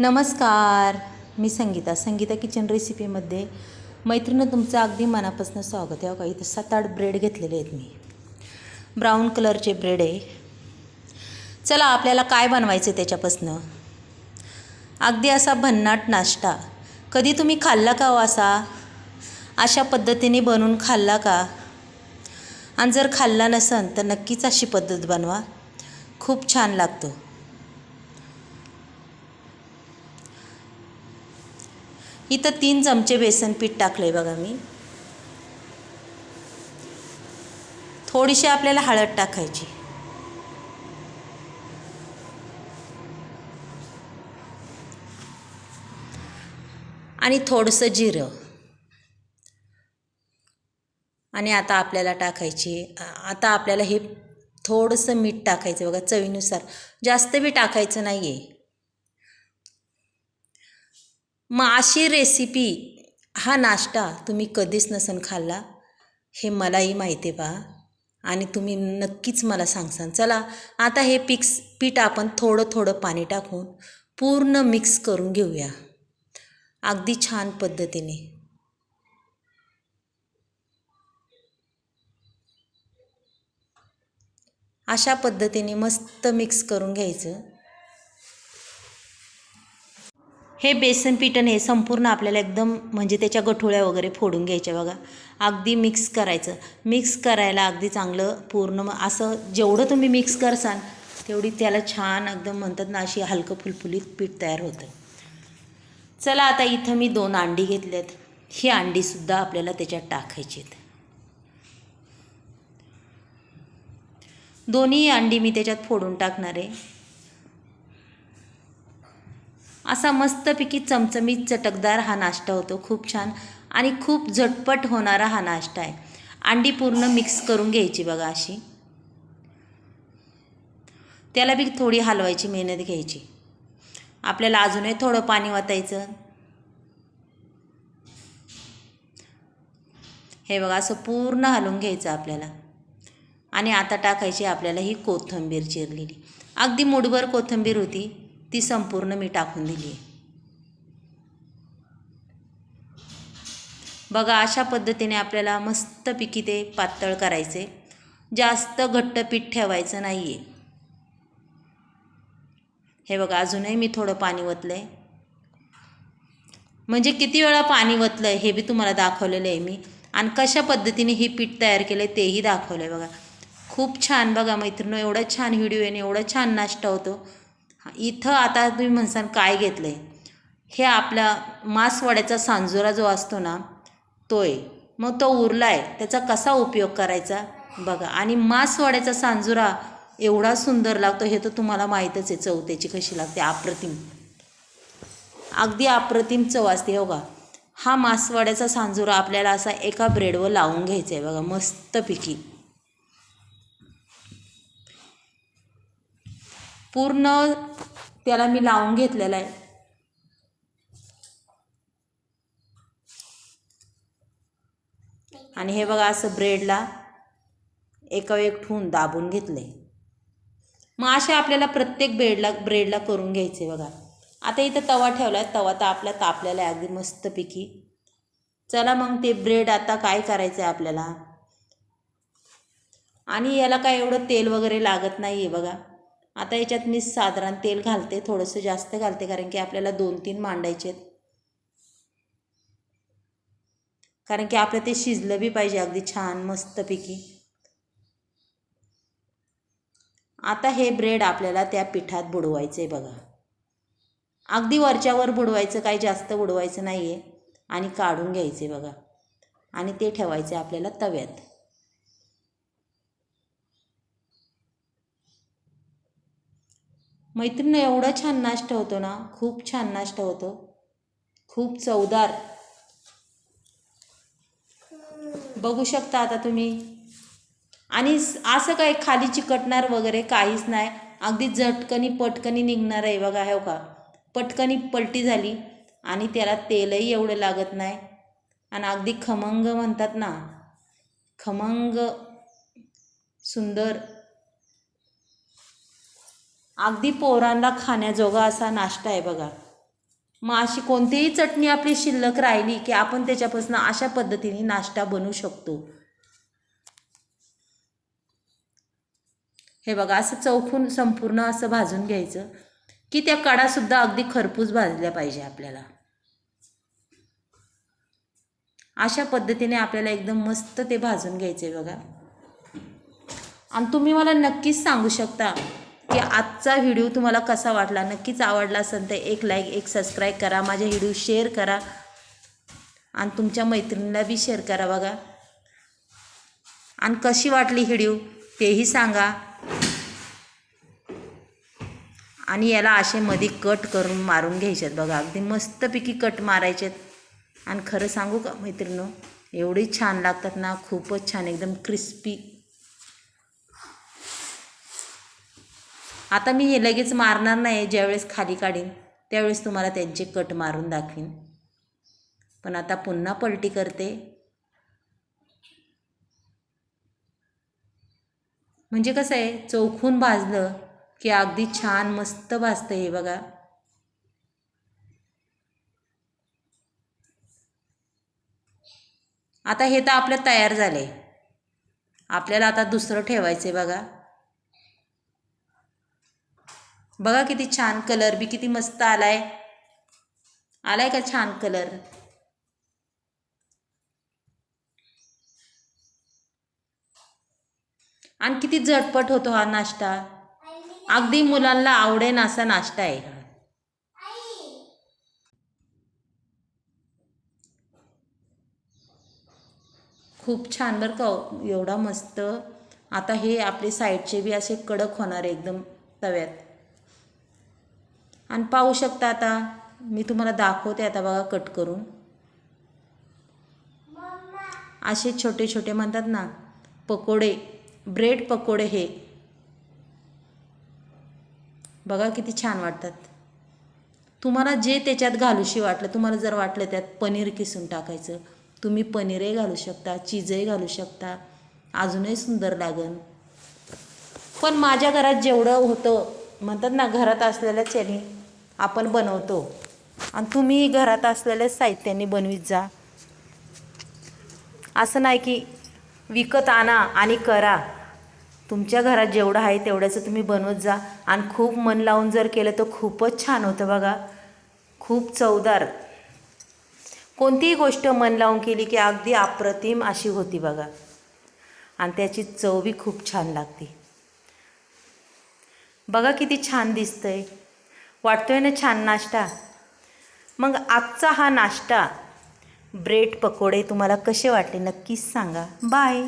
नमस्कार. मी संगीता. संगीता किचन रेसिपीमध्ये मैत्रिणं तुमचं अगदी मनापासून स्वागत आहे. काही इथं सात आठ ब्रेड घेतलेले आहेत मी. ब्राऊन कलरचे ब्रेड आहे. चला आपल्याला काय बनवायचं त्याच्यापासनं? अगदी असा भन्नाट नाश्ता. कधी तुम्ही खाल्ला का हो असा? अशा पद्धतीने बनवून खाल्ला का? आणि जर खाल्ला नसन तर नक्कीच अशी पद्धत बनवा. खूप छान लागतो. इथं तीन चमचे बेसन पीठ टाकलं आहे बघा मी. थोडीशी आपल्याला हळद टाकायची. आणि थोडंसं जिरं. आणि आता आपल्याला टाकायची आता आपल्याला हे थोडंसं मीठ टाकायचं बघा चवीनुसार. जास्त बी टाकायचं नाही आहे मग अशी रेसिपी हा नाश्ता तुम्ही कधीच नसन खाल्ला हे मलाही माहिती आहे बा. आणि तुम्ही नक्कीच मला सांगसान. चला आता हे पिक्स पीठ आपण थोडं थोडं पाणी टाकून पूर्ण मिक्स करून घेऊया. अगदी छान पद्धतीने. अशा पद्धतीने मस्त मिक्स करून घ्यायचं. हे बेसन पिठन हे संपूर्ण आपल्याला एकदम म्हणजे त्याच्या गठोळ्या वगैरे फोडून घ्यायच्या बघा. अगदी मिक्स करायचं. मिक्स करायला अगदी चांगलं पूर्ण मग असं जेवढं तुम्ही मिक्स करसाल तेवढी त्याला छान एकदम म्हणतात ना अशी हलकं फुलफुलीत पीठ तयार होतं. चला आता इथं मी दोन अंडी घेतल्यात ही अंडीसुद्धा आपल्याला त्याच्यात टाकायची आहेत. दोन्ही अंडी मी त्याच्यात फोडून टाकणार आहे. असा मस्तपैकी चमचमीत चटकदार हा नाश्ता होतो. खूप छान आणि खूप झटपट होणारा हा नाश्ता आहे. अंडी पूर्ण मिक्स करून घ्यायची बघा अशी. त्याला बी थोडी हलवायची मेहनत घ्यायची. आपल्याला अजूनही थोडं पाणी वाचायचं हे बघा असं पूर्ण हलवून घ्यायचं आपल्याला. आणि आता टाकायची आपल्याला ही कोथिंबीर चिरलेली. अगदी मुठभर कोथिंबीर होती. ती संपूर्ण मी टाकून दिली बघा अशा पद्धतीने आपल्याला मस्तपैकी ते पातळ करायचे. जास्त घट्ट पीठ ठेवायचं नाही आहे हे बघा अजूनही मी थोडं पाणी ओतलं आहे म्हणजे किती वेळा पाणी ओतलं आहे हे बी तुम्हाला दाखवलेलं आहे मी. आणि कशा पद्धतीने हे पीठ तयार केलं आहे तेही दाखवलं आहे बघा. खूप छान बघा मैत्रिणी एवढा छान व्हिडिओ आहे आणि एवढा छान नाश्ता होतो. इथं आता तुम्ही म्हणसान काय घेतलं आहे हे आपला मासवड्याचा सांजोरा जो असतो ना तो आहे मग तो उरला आहे त्याचा कसा उपयोग करायचा? बघा. आणि मासवड्याचा सांजुरा एवढा सुंदर लागतो हे तर तुम्हाला माहीतच आहे चव त्याची कशी लागते? अप्रतिम. अगदी अप्रतिम चव असते हो का? हा मासवड्याचा सांजुरा आपल्याला असा एका ब्रेडवर लावून घ्यायचा आहे बघा मस्तपैकी पूर्ण त्याला मी लावून घेतलेला आहे. आणि हे बघा असं ब्रेडला एका एक ठेवून दाबून घेतलं आहे मग असे आपल्याला प्रत्येक ब्रेडला ब्रेडला करून घ्यायचे बघा. आता इथं तवा ठेवला आहे तवा तर आपला तापलेला आहे अगदी मस्तपैकी. चला मग ते ब्रेड आता काय करायचं आहे आपल्याला? आणि याला काय एवढं तेल वगैरे लागत नाही आहे बघा. आता याच्यात मी साधारण तेल घालते थोडंसं जास्त घालते कारण की आपल्याला दोन तीन मांडायचे आहेत. कारण की आपलं ते शिजलं बी पाहिजे अगदी छान मस्तपैकी. आता हे ब्रेड आपल्याला त्या पिठात बुडवायचं आहे बघा. अगदी वरच्यावर बुडवायचं काही जास्त बुडवायचं नाही आहे आणि काढून घ्यायचं आहे बघा. आणि ते ठेवायचे आपल्याला तव्यात. मैत्रिणी एवढा छान नाश्ता होतो ना खूप छान नाश्ता होतो. खूप चवदार. बघू शकता आता तुम्ही. आणि असं काय खाली चिकटणार वगैरे काहीच नाही. अगदी झटकनी पटकनी निघणार आहे बघा हो का? पटकनी पलटी झाली आणि त्याला तेलही एवढं लागत नाही. आणि अगदी खमंग म्हणतात ना खमंग सुंदर. अगदी पोरांना खाण्याजोगा असा नाश्ता आहे बघा. मग अशी कोणतीही चटणी आपली शिल्लक राहिली की आपण त्याच्यापासून अशा पद्धतीने नाश्ता बनवू शकतो. हे बघा असं चौकून संपूर्ण असं भाजून घ्यायचं की त्या कडासुद्धा अगदी खरपूस भाजल्या पाहिजे आपल्याला. अशा पद्धतीने आपल्याला एकदम मस्त ते भाजून घ्यायचे बघा. आणि तुम्ही मला नक्कीच सांगू शकता की आजचा व्हिडिओ तुम्हाला कसा वाटला? नक्कीच आवडला असेल तर एक लाईक एक सबस्क्राईब करा माझे व्हिडिओ शेअर करा. आणि तुमच्या मैत्रिणीला बी शेअर करा बघा. आणि कशी वाटली व्हिडिओ तेही सांगा. आणि याला असे मध्ये कट करून मारून घ्यायच्यात बघा. अगदी मस्तपैकी कट मारायचेत. आणि खरं सांगू का मैत्रिणो एवढी छान लागतात ना खूपच छान एकदम क्रिस्पी आता मी हे लगेच मारणार नाही ज्यावेळेस खाली काढीन त्यावेळेस तुम्हाला त्यांचे कट मारून दाखवीन. पण आता पुन्हा पलटी करते. म्हणजे कसं आहे चौखून भाजलं की अगदी छान मस्त भाजतं हे बघा. आता हे तर आपलं तयार झालं आहे आपल्याला आता दुसरं ठेवायचं आहे बघा. बघा किती छान कलर बी किती मस्त आलाय. आलाय का छान कलर आणि किती झटपट होतो हा नाश्ता. अगदी मुलांना आवडेन असा नाश्ता आहे हा. खूप छान बरं का हो. एवढा मस्त. आता हे आपले साईडचे बी असे कडक होणार आहे एकदम तव्यात. आणि पाहू शकता आता. मी तुम्हाला दाखवते आता बघा कट करून. असे छोटे छोटे म्हणतात ना पकोडे ब्रेड पकोडे हे. बघा किती छान वाटतात. तुम्हाला जे त्याच्यात घालूशी वाटलं तुम्हाला जर वाटलं त्यात पनीर किसून टाकायचं तुम्ही पनीरही घालू शकता चीजही घालू शकता. अजूनही सुंदर लागन पण माझ्या घरात जेवढं होतं म्हणतात ना घरात असलेल्याच याने आपण बनवतो. आणि तुम्ही घरात असलेल्या साहित्याने बनवीत जा. असं नाही की विकत आणा आणि करा. तुमच्या घरात जेवढं आहे तेवढ्याचं तुम्ही बनवत जा. आणि खूप मन लावून जर केलं तर खूपच छान होतं बघा. खूप चवदार. कोणतीही गोष्ट मन लावून केली की अगदी अप्रतिम अशी होती बघा. आणि त्याची चव बी खूप छान लागते. बघा किती छान दिसतंय. वाटतोय ना छान नाश्ता? मग आजचा हा नाश्ता ब्रेड पकोडे तुम्हाला कसे वाटले नक्कीच सांगा. बाय.